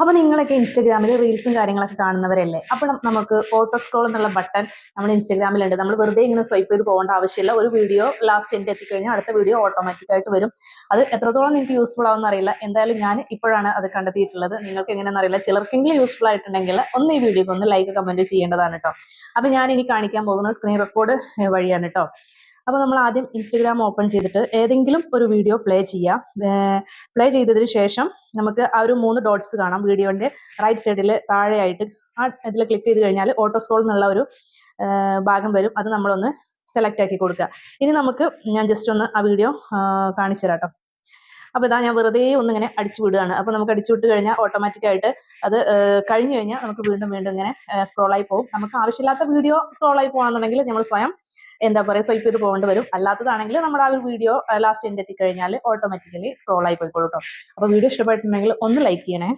അപ്പോൾ നിങ്ങളൊക്കെ ഇൻസ്റ്റാഗ്രാമിൽ റീൽസും കാര്യങ്ങളൊക്കെ കാണുന്നവരല്ലേ? അപ്പോൾ നമുക്ക് ഓട്ടോ സ്ക്രോൾ എന്നുള്ള ബട്ടൺ നമ്മൾ ഇൻസ്റ്റാഗ്രാമിലുണ്ട് നമ്മൾ വെറുതെ ഇങ്ങനെ സ്വൈപ്പ് ചെയ്ത് പോകേണ്ട ആവശ്യമില്ല. ഒരു വീഡിയോ ലാസ്റ്റ് എന്റെ എത്തിക്കഴിഞ്ഞാൽ അടുത്ത വീഡിയോ ഓട്ടോമാറ്റിക് ആയിട്ട് വരും. അത് എത്രത്തോളം നിങ്ങൾക്ക് യൂസ്ഫുൾ ആവുമെന്ന് അറിയില്ല. എന്തായാലും ഞാൻ ഇപ്പോഴാണ് അത് കണ്ടെത്തിയിട്ടുള്ളത്. നിങ്ങൾക്ക് എങ്ങനെയാണെന്ന് അറിയില്ല. ചിലർക്കെങ്കിലും യൂസ്ഫുൾ ആയിട്ടുണ്ടെങ്കിൽ ഒന്ന് ഈ വീഡിയോക്ക് ഒന്ന് ലൈക്ക് കമന്റ് ചെയ്യേണ്ടതാണ് കേട്ടോ അപ്പോൾ ഞാൻ ഇനി കാണിക്കാൻ പോകുന്നത് സ്ക്രീൻ റെക്കോർഡ് വഴിയാണ് കേട്ടോ അപ്പോൾ നമ്മൾ ആദ്യം ഇൻസ്റ്റഗ്രാം ഓപ്പൺ ചെയ്തിട്ട് ഏതെങ്കിലും ഒരു വീഡിയോ പ്ലേ ചെയ്യാം. പ്ലേ ചെയ്തതിന് ശേഷം നമുക്ക് ആ ഒരു മൂന്ന് ഡോട്ട്സ് കാണാം. വീഡിയോന്റെ റൈറ്റ് സൈഡിൽ താഴെയായിട്ട് ആ ഇതിൽ ക്ലിക്ക് ചെയ്ത് കഴിഞ്ഞാൽ ഓട്ടോ സ്ക്രോൾ എന്നുള്ള ഒരു ഭാഗം വരും. അത് നമ്മളൊന്ന് സെലക്ട് ആക്കി കൊടുക്കുക. ഇനി നമുക്ക് ഞാൻ ജസ്റ്റ് ഒന്ന് ആ വീഡിയോ കാണിച്ചു തരാം കേട്ടോ അപ്പോൾ ഇതാ ഞാൻ വെറുതെ ഒന്നിങ്ങനെ അടിച്ചു വിടുകയാണ്. അപ്പോൾ നമുക്ക് അടിച്ചു വിട്ട് കഴിഞ്ഞാൽ ഓട്ടോമാറ്റിക്കായിട്ട് അത് കഴിഞ്ഞു കഴിഞ്ഞാൽ നമുക്ക് വീണ്ടും വീണ്ടും ഇങ്ങനെ സ്ക്രോളായി പോകും. നമുക്ക് ആവശ്യമില്ലാത്ത വീഡിയോ സ്ക്രോളായി പോകുകയാണെന്നുണ്ടെങ്കിൽ നമ്മൾ സ്വയം എന്താ പറയുക സ്വൈപ്പ് ചെയ്ത് പോകേണ്ടി വരും. അല്ലാത്തതാണെങ്കിൽ നമ്മൾ ആ ഒരു വീഡിയോ ലാസ്റ്റ് എൻഡ് എത്തിക്കഴിഞ്ഞാൽ ഓട്ടോമാറ്റിക്കലി സ്ക്രോൾ ആയി പോയിക്കോളൂ കേട്ടോ അപ്പോൾ വീഡിയോ ഇഷ്ടപ്പെട്ടിട്ടുണ്ടെങ്കിൽ ഒന്ന് ലൈക്ക് ചെയ്യണേ.